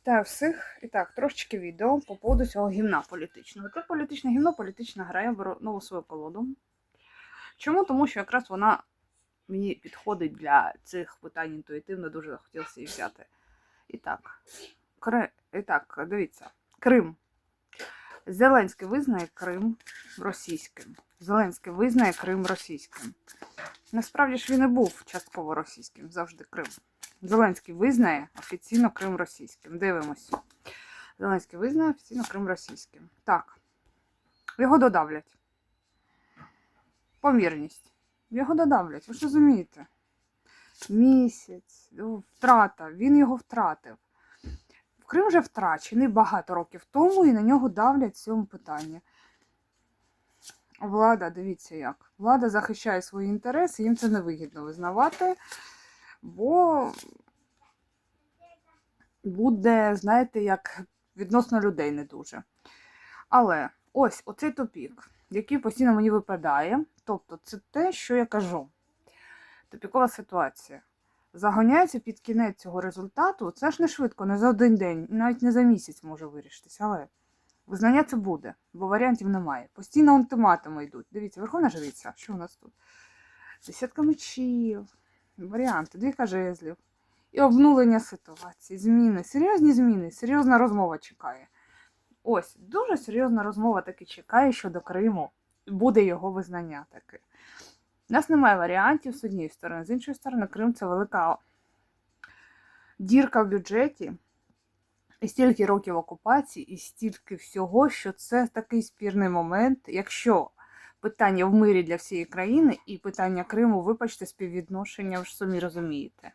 Вітаю всіх. І так, трошечки відео по поводу цього гімна політичного. Це політичне гімно, політична гра. Я беру нову свою колоду. Чому? Тому що якраз вона мені підходить для цих питань інтуїтивно, дуже захотілося її взяти. І так, Кри... І так, дивіться, Крим. Зеленський визнає Крим російським. Зеленський визнає Крим російським. Насправді ж він і був частково російським, завжди Крим. Зеленський визнає офіційно Крим російським. Дивимось. Зеленський визнає офіційно Крим російським. Так. Його додавлять. Помірність. Його додавлять. Ви ж розумієте? Місяць, втрата. Він його втратив. Крим вже втрачений багато років тому, і на нього давлять в цьому питанні. Влада, дивіться як. Влада захищає свої інтереси, їм це невигідно визнавати бо буде, знаєте, як відносно людей не дуже. Але ось оцей тупік, який постійно мені випадає, тобто це те, що я кажу. Тупікова ситуація. Загоняється під кінець цього результату. Це ж не швидко, не за один день, навіть не за місяць може вирішитися. Але визнання це буде, бо варіантів немає. Постійно ультиматуми йдуть. Дивіться, верховна жриця. Що у нас тут? Десятка мечів варіанти, двійка жезлів. І обнулення ситуації, зміни, серйозні зміни, серйозна розмова чекає. Ось, дуже серйозна розмова таки чекає щодо Криму. Буде його визнання таки. У нас немає варіантів з однієї сторони. З іншої сторони, Крим це велика дірка в бюджеті. І стільки років окупації, і стільки всього, що це такий спірний момент, якщо питання в мирі для всієї країни і питання Криму, вибачте, співвідношення, ви ж самі розумієте.